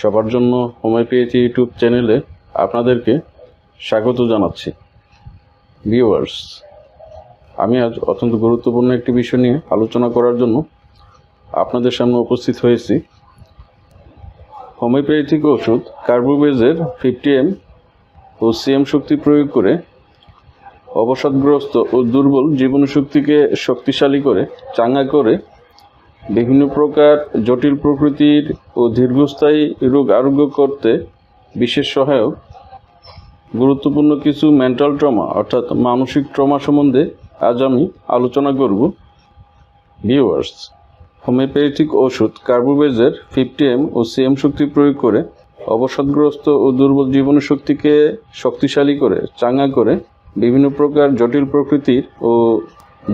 সবার জন্য homeopathy YouTube চ্যানেলে আপনাদেরকে স্বাগত জানাচ্ছি। ভিউয়ার্স আমি আজ অত্যন্ত গুরুত্বপূর্ণ একটি বিষয় নিয়ে আলোচনা করার জন্য আপনাদের সামনে উপস্থিত হয়েছি। হোমিওপ্যাথিক ওষুধ? কার্বোবেজের ফিফটি এম ও সিএম শক্তি প্রয়োগ করে অবসাদগ্রস্ত ও দুর্বল জীবনশক্তিকে শক্তিশালী করে, চাঙ্গা করে বিভিন্ন প্রকার জটিল প্রকৃতির ও দীর্ঘস্থায়ী রোগ আরোগ্য করতে বিশেষ সহায়ক। গুরুত্বপূর্ণ কিছু মেন্টাল ট্রমা অর্থাৎ মানসিক ট্রমা সম্বন্ধে আজ আমি আলোচনা করব। ভিউয়ার্স হোমিওপ্যাথিক ওষুধ, কার্বোবেজের ফিফটি এম ও সিএম শক্তি প্রয়োগ করে অবসাদগ্রস্ত ও দুর্বল জীবন শক্তিকে শক্তিশালী করে, চাঙ্গা করে বিভিন্ন প্রকার জটিল প্রকৃতির ও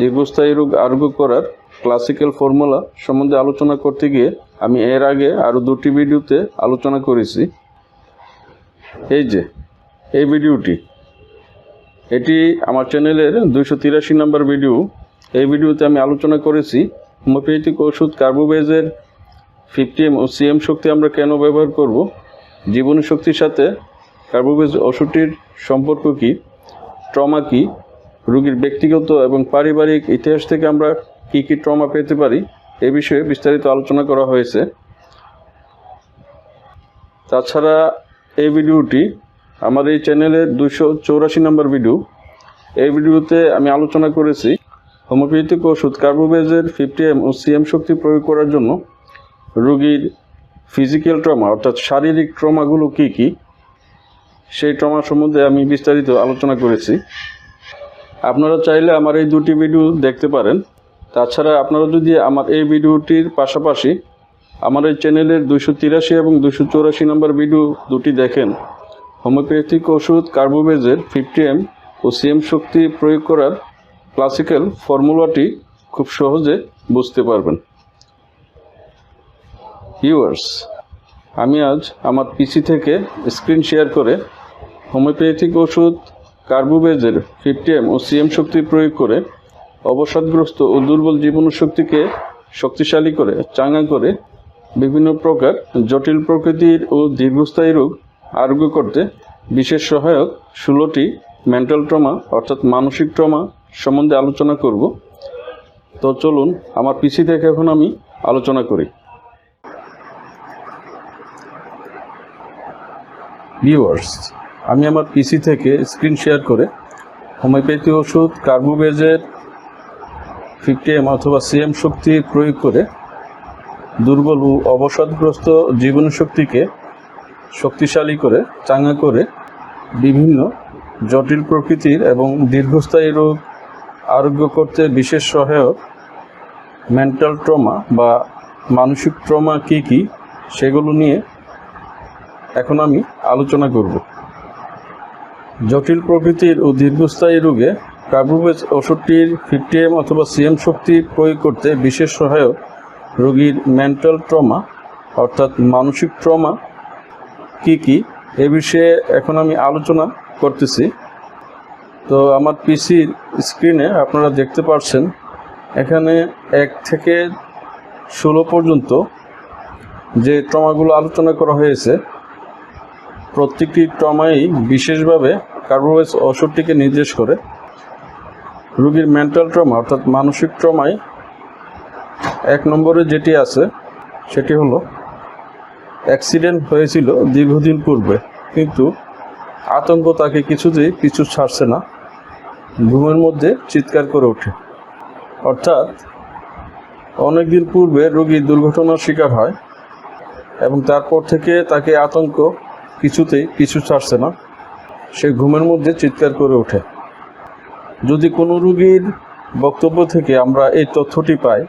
দীর্ঘস্থায়ী রোগ আরোগ্য করার ক্লাসিক্যাল ফর্মুলা সম্বন্ধে আলোচনা করতে গিয়ে আমি এর আগে আরও দুটি ভিডিওতে আলোচনা করেছি। এই যে, এই ভিডিওটি, এটি আমার চ্যানেলের দুইশো তিরাশি নম্বর ভিডিও। এই ভিডিওতে আমি আলোচনা করেছি, হোমিওপ্যাথিক ওষুধ, কার্বোবেজের ফিফটি এম ও সিএম শক্তি আমরা কেন ব্যবহার করব, জীবনী শক্তির সাথে, কার্বোবেজ ওষুধটির সম্পর্ক কী, ট্রমা কী, রোগীর ব্যক্তিগত এবং পারিবারিক ইতিহাস থেকে আমরা কী কী ট্রমা পেতে পারি, এ বিষয়ে বিস্তারিত আলোচনা করা হয়েছে। তাছাড়া এই ভিডিওটি আমার এই চ্যানেলের দুশো চৌরাশি নম্বর ভিডিও। এই ভিডিওতে আমি আলোচনা করেছি হোমিওপ্যাথিক ওষুধ কার্বোবেজের ফিফটি এম ও সিএম শক্তি প্রয়োগ করার জন্য রোগীর ফিজিক্যাল ট্রমা, অর্থাৎ শারীরিক ট্রমাগুলো কী কী, সেই ট্রমা সম্বন্ধে আমি বিস্তারিত আলোচনা করেছি। আপনারা চাইলে আমার এই দুটি ভিডিও দেখতে পারেন। তাছাড়া আপনারা যদি আমার এই ভিডিওটির পাশাপাশি আমার এই চ্যানেলের দুশো তিরাশি এবং দুশো চৌরাশি নম্বর ভিডিও দুটি দেখেন, হোমিওপ্যাথিক ওষুধ, কার্বোবেজের ফিফটি এম ও সিএম শক্তি প্রয়োগ করার ক্লাসিক্যাল ফর্মুলাটি খুব সহজে বুঝতে পারবেন। ভিউয়ার্স আমি আজ আমার পিসি থেকে স্ক্রিন শেয়ার করে হোমিওপ্যাথিক ওষুধ, কার্বোবেজের ফিফটি এম ও সিএম শক্তি প্রয়োগ করে অবসাদগ্রস্ত ও দুর্বল জীবনশক্তিকে শক্তিশালী করে, চাঙ্গা করে বিভিন্ন প্রকার জটিল প্রকৃতির ও দীর্ঘস্থায়ী রোগ আরোগ্য করতে বিশেষ সহায়ক ষোলোটি মেন্টাল ট্রমা, অর্থাৎ মানসিক ট্রমা সম্বন্ধে আলোচনা করব। তো চলুন, আমার পিসি থেকে এখন আমি আলোচনা করি। ভিউয়ার্স আমি আমার পিসি থেকে স্ক্রিন শেয়ার করে হোমিওপ্যাথি ওষুধ কার্বোবেজের ফিফটি এম অথবা সিএম শক্তি প্রয়োগ করে দুর্বল ও অবসাদগ্রস্ত জীবনশক্তিকে শক্তিশালী করে চাঙ্গা করে বিভিন্ন জটিল প্রকৃতির এবং দীর্ঘস্থায়ী রোগ আরোগ্য করতে বিশেষ সহায়ক মেন্টাল ট্রমা বা মানসিক ট্রমা কী কী, সেগুলো নিয়ে এখন আমি আলোচনা করব। জটিল প্রকৃতির ও দীর্ঘস্থায়ী রোগে কার্বোভেজ ওষুধটির ফিফটি এম অথবা সিএম শক্তি প্রয়োগ করতে বিশেষ সহায়ক রোগীর মেন্টাল ট্রমা, অর্থাৎ মানসিক ট্রমা, কি কি? এ বিষয়ে এখন আমি আলোচনা করতেছি। তো আমার পিসির স্ক্রিনে আপনারা দেখতে পাচ্ছেন এখানে এক থেকে ষোলো পর্যন্ত যে ট্রমাগুলো আলোচনা করা হয়েছে, প্রত্যেকটি ট্রমাই বিশেষভাবে কার্বোভেজ ওষুধটিকে নির্দেশ করে। রোগীর মেন্টাল ট্রমা অর্থাৎ মানসিক ট্রমায় এক নম্বরে যেটি আছে, সেটি হলো অ্যাক্সিডেন্ট হয়েছিল দীর্ঘদিন পূর্বে, কিন্তু আতঙ্ক তাকে কিছুতেই পিছু ছাড়ছে না। ঘুমের মধ্যে চিৎকার করে ওঠে। অর্থাৎ অনেকদিন পূর্বে রোগী দুর্ঘটনার শিকার হয় এবং তারপর থেকে তাকে আতঙ্ক কিছুতেই পিছু ছাড়ছে না। সে ঘুমের মধ্যে চিৎকার করে ওঠে। যদি কোনো রুগীর বক্তব্য থেকে আমরা এই তথ্যটি পাই,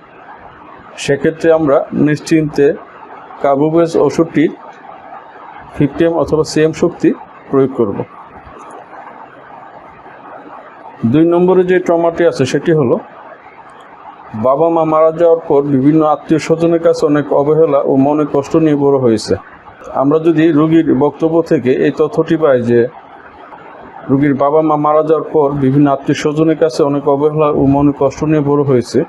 সেক্ষেত্রে আমরা নিশ্চিন্তে কার্বোভেজ ওষুধটির ফিফটি এম অথবা সিএম শক্তি প্রয়োগ করব। দুই নম্বরে যে ট্রমাটি আছে, সেটি হলো, বাবা মা মারা যাওয়ার পর বিভিন্ন আত্মীয় স্বজনের কাছে অনেক অবহেলা ও মনে কষ্ট নিয়ে বড় হয়েছে। আমরা যদি রোগীর বক্তব্য থেকে এই তথ্যটি পাই যে রোগীর বাবা মা মারা যাওয়ার পর বিভিন্ন আত্মীয় স্বজনের কাছে অনেক অবহেলা ও মনে কষ্ট নিয়ে বড় হয়েছে।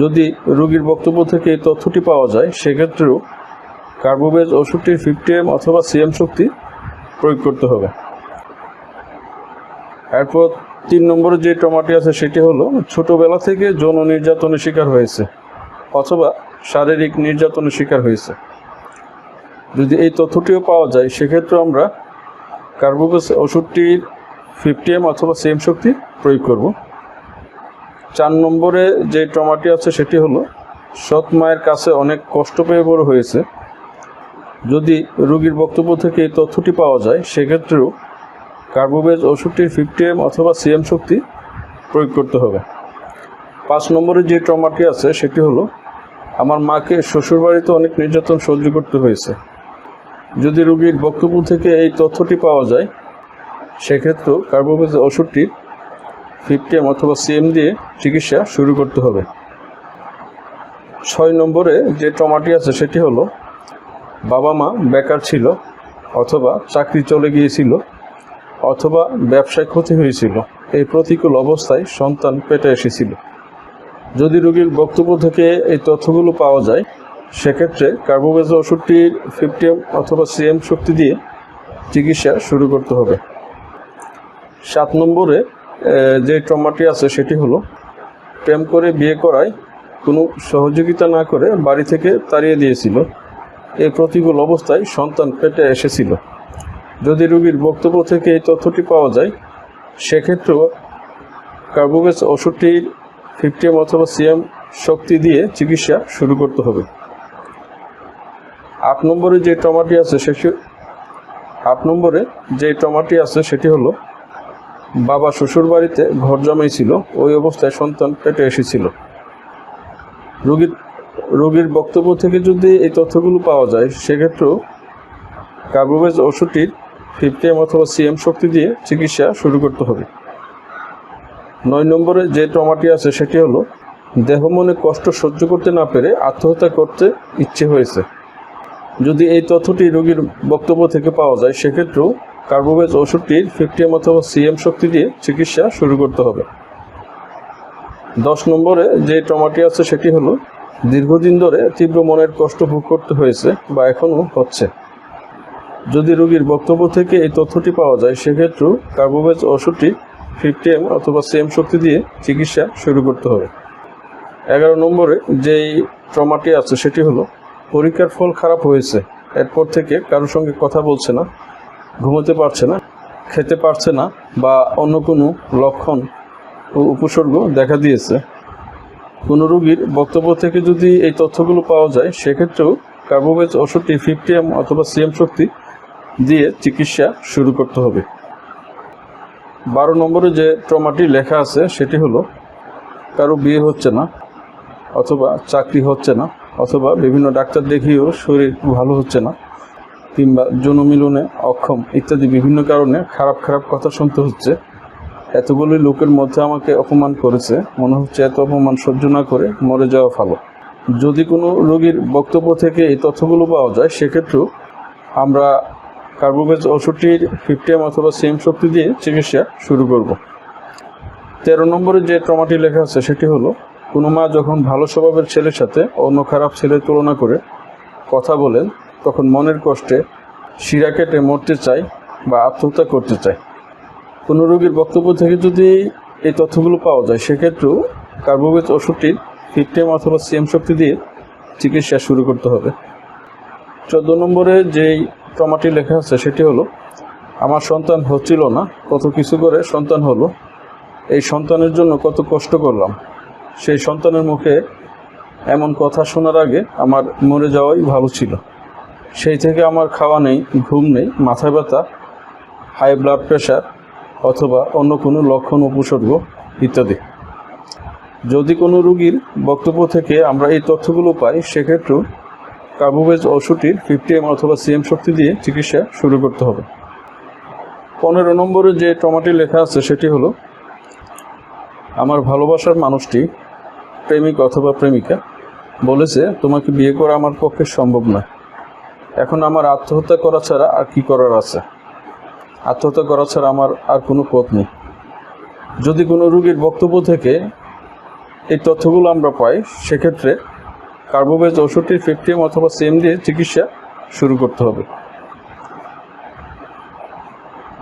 যদি রোগীর বক্তব্য থেকে এই তথ্যটি পাওয়া যায়, সেক্ষেত্রেও কার্বোবেজ ওষুধটির ফিফটি এম অথবা সিএম শক্তি প্রয়োগ করতে হবে। এরপর তিন নম্বরে যে টমাটি আছে, সেটি হলো ছোটোবেলা থেকে যৌন নির্যাতনের শিকার হয়েছে অথবা শারীরিক নির্যাতনের শিকার হয়েছে। যদি এই তথ্যটিও পাওয়া যায় সেক্ষেত্রে আমরা কার্বোবেজ ওষুধটির ফিফটি এম অথবা সিএম শক্তি প্রয়োগ করব। চার নম্বরে যে টমাটি আছে সেটি হলো, সৎ মায়ের কাছে অনেক কষ্ট পেয়ে বড় হয়েছে। যদি রোগীর বক্তব্য থেকে এই তথ্যটি পাওয়া যায়, সেক্ষেত্রেও কার্বোবেজ ওষুধটির ফিফটি এম অথবা সিএম শক্তি প্রয়োগ করতে হবে। পাঁচ নম্বরে যে ট্রমাটি আছে সেটি হলো, আমার মাকে শ্বশুরবাড়িতে অনেক নির্যাতন সহ্য করতে হয়েছে। যদি রোগীর বক্তব্য থেকে এই তথ্যটি পাওয়া যায়, সেক্ষেত্রেও কার্বোবেজ ওষুধটির ফিফটি এম অথবা সিএম দিয়ে চিকিৎসা শুরু করতে হবে। ছয় নম্বরে যে টমাটি আছে, সেটি হলো বাবা মা বেকার ছিল অথবা চাকরি চলে গিয়েছিল অথবা ব্যবসায় ক্ষতি হয়েছিল, এই প্রতিকূল অবস্থায় সন্তান পেটে এসেছিল। যদি রোগীর বক্তব্য থেকে এই তথ্যগুলো পাওয়া যায় সেক্ষেত্রে কার্বোবেজ ওষুধটির ফিফটি এম অথবা সিএম শক্তি দিয়ে চিকিৎসা শুরু করতে হবে। সাত নম্বরে যে ট্রমাটি আছে সেটি হলো, প্রেম করে বিয়ে করায় কোনো সহযোগিতা না করে বাড়ি থেকে তাড়িয়ে দিয়েছিল। এই প্রতিকূল অবস্থায় সন্তান পেটে এসেছিল। যদি রোগীর বক্তব্য থেকে এই তথ্যটি পাওয়া যায়, সেক্ষেত্রেও কার্বোবেজ ওষুধটির ফিফটি এম অথবা সিএম শক্তি দিয়ে চিকিৎসা শুরু করতে হবে। আট নম্বরে যে টমাটি আছে, সেটি আট নম্বরে যে টমাটি আছে, সেটি হলো বাবা শ্বশুর বাড়িতে ঘর জমাইছিল ওই অবস্থায় সন্তান পেটে এসেছিল। রোগীর রোগীর বক্তব্য থেকে যদি এই তথ্যগুলো পাওয়া যায়, সেক্ষেত্রেও কার্বোভেজ ওষুধটির ফিফটি এম অথবা সিএম শক্তি দিয়ে চিকিৎসা শুরু করতে হবে। নয় নম্বরে যে টমাটি আছে, সেটি হলো দেহ মনে কষ্ট সহ্য করতে না পেরে আত্মহত্যা করতে ইচ্ছে হয়েছে। যদি এই তথ্যটি রোগীর বক্তব্য থেকে পাওয়া যায়, সেক্ষেত্রেও কার্বোভেজ ওষুধটির ফিফটি এম অথবা সিএম শক্তি দিয়ে চিকিৎসা শুরু করতে হবে। দশ নম্বরে যে টমাটি আছে, সেটি হলো দীর্ঘদিন ধরে তীব্র মনের কষ্ট ভোগ করতে হয়েছে বা এখনও হচ্ছে। যদি রোগীর বক্তব্য থেকে এই তথ্যটি পাওয়া যায়, সেক্ষেত্রেও কার্বোভেজ ওষুধটি ফিফটি এম অথবা সিএম শক্তি দিয়ে চিকিৎসা শুরু করতে হবে। এগারো নম্বরে যেই ট্রমাটি আছে, সেটি হলো পরীক্ষার ফল খারাপ হয়েছে। এরপর থেকে কারোর সঙ্গে কথা বলছে না, ঘুমোতে পারছে না, খেতে পারছে না বা অন্য কোনো লক্ষণ ও উপসর্গ দেখা দিয়েছে। কোনো রোগীর বক্তব্য থেকে যদি এই তথ্যগুলো পাওয়া যায়, সেক্ষেত্রেও কার্বোভেজ ওষুধটি ফিফটি এম অথবা সিএম শক্তি দিয়ে চিকিৎসা শুরু করতে হবে। বারো নম্বরে যে ট্রমাটি লেখা আছে, সেটি হলো, কারও বিয়ে হচ্ছে না অথবা চাকরি হচ্ছে না। অথবা বিভিন্ন ডাক্তার দেখিয়েও শরীর ভালো হচ্ছে না, কিংবা যৌন মিলনে অক্ষম ইত্যাদি বিভিন্ন কারণে খারাপ খারাপ কথা শুনতে হচ্ছে। এতগুলি লোকের মধ্যে আমাকে অপমান করেছে। মনে হচ্ছে এত অপমান সহ্য না করে মরে যাওয়া ভালো। যদি কোনো রোগীর বক্তব্য থেকে এই তথ্যগুলো পাওয়া যায়, সেক্ষেত্রেও আমরা কার্বোভেজ ওষুধটির ফিফটি এম অথবা সেম শক্তি দিয়ে চিকিৎসা শুরু করব। তেরো নম্বরে যে ট্রমাটি লেখা আছে, সেটি হলো কোনো মা যখন ভালো স্বভাবের ছেলের সাথে অন্য খারাপ ছেলের তুলনা করে কথা বলেন, তখন মনের কষ্টে শিরা কেটে মরতে চায় বা আত্মহত্যা করতে চায়। কোনো রোগীর বক্তব্য থেকে যদি এই তথ্যগুলো পাওয়া যায়, সেক্ষেত্রেও কার্বোভেজ ওষুধটির ফিফটি অথবা সিএম শক্তি দিয়ে চিকিৎসা শুরু করতে হবে। চোদ্দ নম্বরে যেই টমাটি লেখা আছে, সেটি হলো, আমার সন্তান হচ্ছিল না, কত কিছু করে সন্তান হলো, এই সন্তানের জন্য কত কষ্ট করলাম। সেই সন্তানের মুখে এমন কথা শোনার আগে আমার মরে যাওয়াই ভালো ছিল। সেই থেকে আমার খাওয়া নেই, ঘুম নেই, মাথা ব্যথা হাই ব্লাড প্রেশার অথবা অন্য কোনো লক্ষণ, উপসর্গ ইত্যাদি। যদি কোনো রুগীর বক্তব্য থেকে আমরা এই তথ্যগুলো পাই, সেক্ষেত্রেও কার্বোভেজ ওষুধটির ফিফটি এম অথবা সিএম শক্তি দিয়ে চিকিৎসা শুরু করতে হবে। পনেরো নম্বরে যে টমাটি লেখা আছে, সেটি হলো, আমার ভালোবাসার মানুষটি প্রেমিক অথবা প্রেমিকা বলেছে, তোমাকে বিয়ে করা আমার পক্ষে সম্ভব নয় এখন আমার আত্মহত্যা করা ছাড়া আর কি করার আছে? আত্মহত্যা করা ছাড়া আমার আর কোনো পথ নেই। যদি কোনো রোগীর বক্তব্য থেকে এই তথ্যগুলো আমরা পাই, সেক্ষেত্রে কার্বোভেজ ওষুধটির ফিফটিএম অথবা সেম দিয়ে চিকিৎসা শুরু করতে হবে।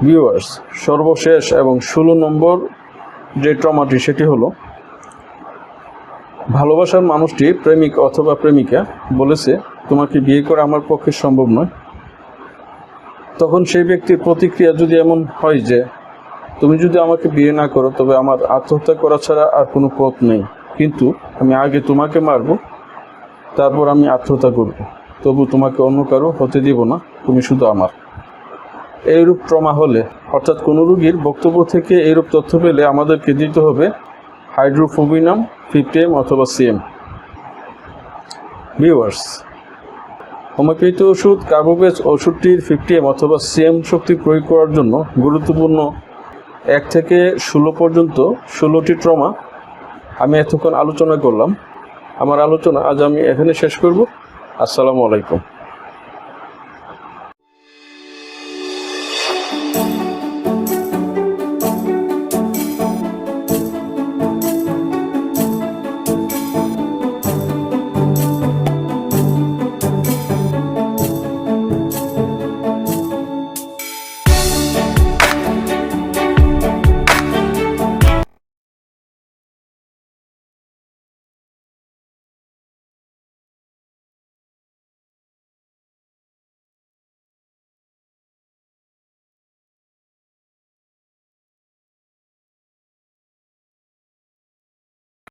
ভিউয়ার্স, সর্বশেষ এবং ষোলো নম্বর যে ট্রমাটি, সেটি হলো ভালোবাসার মানুষটি প্রেমিক অথবা প্রেমিকা বলেছে তোমাকে বিয়ে করা আমার পক্ষে সম্ভব নয়? তখন সেই ব্যক্তির প্রতিক্রিয়া যদি এমন হয় যে, তুমি যদি আমাকে বিয়ে না করো, তবে আমার আত্মহত্যা করা ছাড়া আর কোনো পথ নেই। কিন্তু আমি আগে তোমাকে মারবো, তারপর আমি আত্মহত্যা করব। তবু তোমাকে অন্য কারও হতে দিব না, তুমি শুধু আমার। এইরূপ ট্রমা হলে, অর্থাৎ কোনো রুগীর বক্তব্য থেকে এইরূপ তথ্য পেলে আমাদেরকে দিতে হবে হাইড্রোফোবিনাম ফিফটি এম অথবা সিএম ভিউয়ার্স হোমিওপ্যাথি ওষুধ কার্বোপেজ ওষুধটির ফিফটি এম অথবা সিএম শক্তি প্রয়োগ করার জন্য গুরুত্বপূর্ণ এক থেকে ষোলো পর্যন্ত ষোলোটি ট্রমা আমি এতক্ষণ আলোচনা করলাম। আমার আলোচনা আজ আমি এখানে শেষ করব। আসসালামু আলাইকুম।